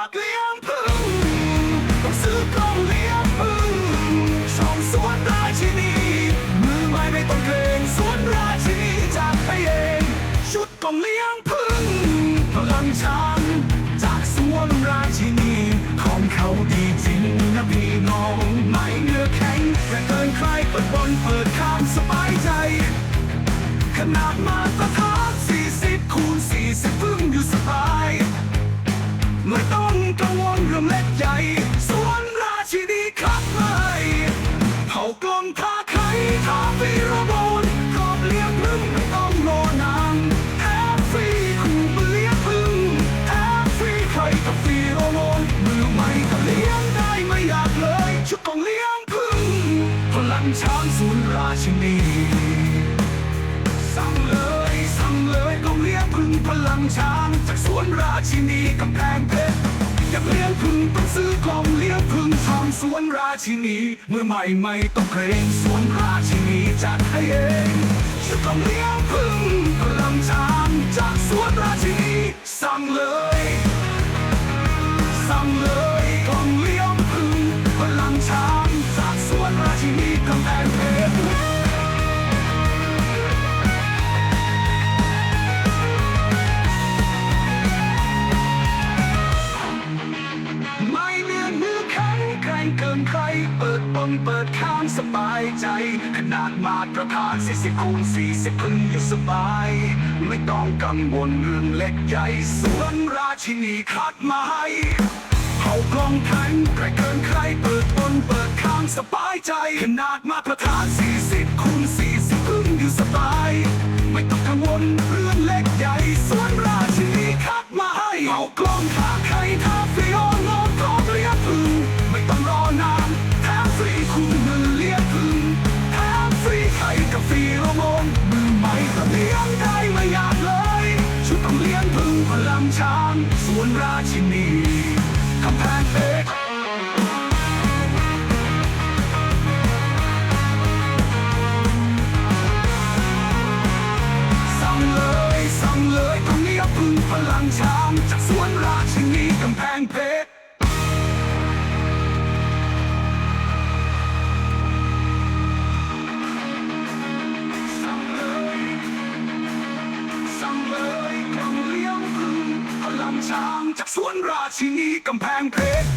ากเลี้ยงผึ้งต้องซื้อกล้องเลี้ยงผึ้งช่องสวนราชินีมือไม้ไม่ต้องเกรงสวนราชินีจากไปเองชุดกล้องเลี้ยงผึ้งพลังฉันจากสวนราชินีของเขาดีจริงนะพี่น้องไม่เนื้อแข็งแต่เกินใครเปิดบนเปิดข้างสบายใจ ขนาดมาตรฐาน40คูณ40ฟึ่งอยู่สบาย ไม่ต้องกังวลเรื่องเล็กใหญ่สวนราชินีคัดให้เผากลมทาไข่ทาฟีโรโมนครอบเลี้ยงพึ่งไม่ต้องรอนานแถมฟรีคู่มือเลี้ยงพึ่งแถมฟรีไข่กับฟีโรโมนมือใหม่ก็เลี้ยงได้ไม่อยากเลยชุดต้องเลี้ยงพึ่งพลังช้างสวนราชินีสั่งเลย พลังช้างจากสวนราชินีกำแพงเพชรอยากเลี้ยงพึ่งต้องซื้อกล่องเลี้ยงพึ่งทำสวนราชินี เมื่อใหม่ไม่ต้องเกรงสวนราชินีจัดให้เองจะต้องเลี้ยงพึ่งพลังช้างจากสวนราชินีสั่งเลย สั่งเลยกล่องเลี้ยงพึ่งพลังช้างจากสวนราชินีกำแพงเพชร ใครเปิดปนเปิดข้างสบายใจ ขนาดมาตรฐานสี่สิบคูณสี่สิบพึ่งอยู่สบาย ไม่ต้องกังวลเรื่องเล็กใหญ่สวนราชินีคัดมาให้เผากลองแข็งแกร่งเกินใครเปิดปนเปิดข้างสบายใจ ขนาดมาตรฐานสี่สิบคูณสี่สิบพึ่งอยู่สบาย ไม่ต้องกังวลเรื่องเล็กใหญ่สวนราชินีคัดมาให้เผากลองทาไข่ คู่มือเลี้ยงพึ่งแถมฟรีไข่กับฟรีโรโมนมือใหม่ก็เลี้ยงได้ไม่ยากเลย ชุดต้องเลี้ยงพึ่งพลังช้างสวนราชินีกำแพงเพชรสั่งเลยสั่งเลยตรงนี้พึ่งพลังช้างจากสวนราชินีกำแพงเพชร ช้างจากสวนราชินีกำแพงเพชร